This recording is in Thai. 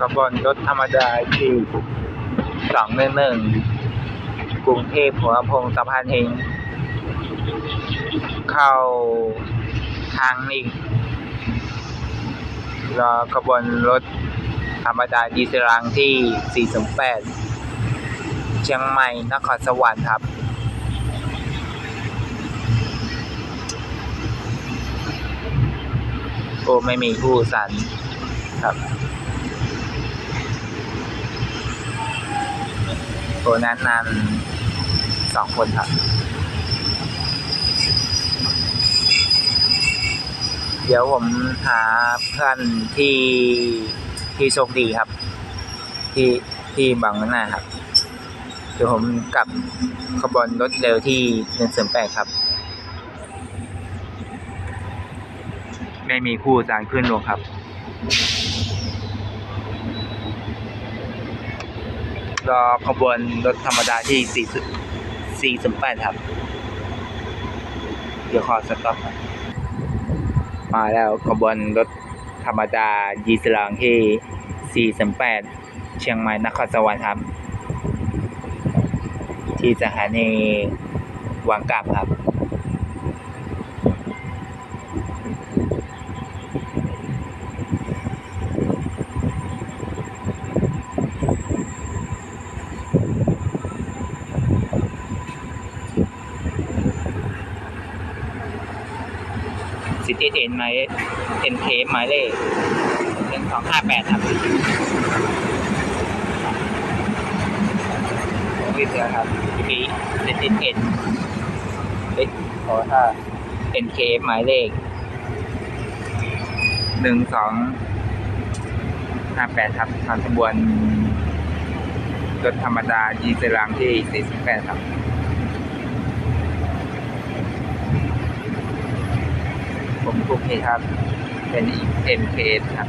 ขบวนรถธรรมดาที่สองหนึ่งหนึ่งกรุงเทพหัวลำโพงสะพานเฮงเข้าทางนี้รอขบวนรถธรรมดาดีเซลรางที่ 408 เชียงใหม่นครสวรรค์ครับ โอ้ ไม่มีผู้สันครับ โอ้นั้นนานสองคนครับ เดี๋ยวผมหาเพื่อนที่ที่โชคดีครับ ที่ที่บางหนานาครับ เดี๋ยวผมกลับขบวนรถเร็วที่หนึ่งเสแปดครับ ไม่มีผู้สารขึ้นลงครับรอขบวนรถธรรมดาที่สี่สี่สิบแปดครับ เดี๋ยวขอสต็อปครับมาแล้วขบวนรถธรรมดายีสลางที่สี่สิบแปดเชียงใหม่นครสวรรค์ครับ ที่สถานีวังกาบครับสิทธิเอ็นหมายเอ็นเคหมายเลขหนึ่งสองห้าแปดครับ วิทยาครับมีสิทธิเอ็นเอ๊ะขอถ้าเอ็นเคหมายเลขหนึ่งสองห้าแปดครับทางขบวนรถธรรมดายีเซรางที่สี่สิบแปดครับผมทุกเคครับ เป็น MKS ครับ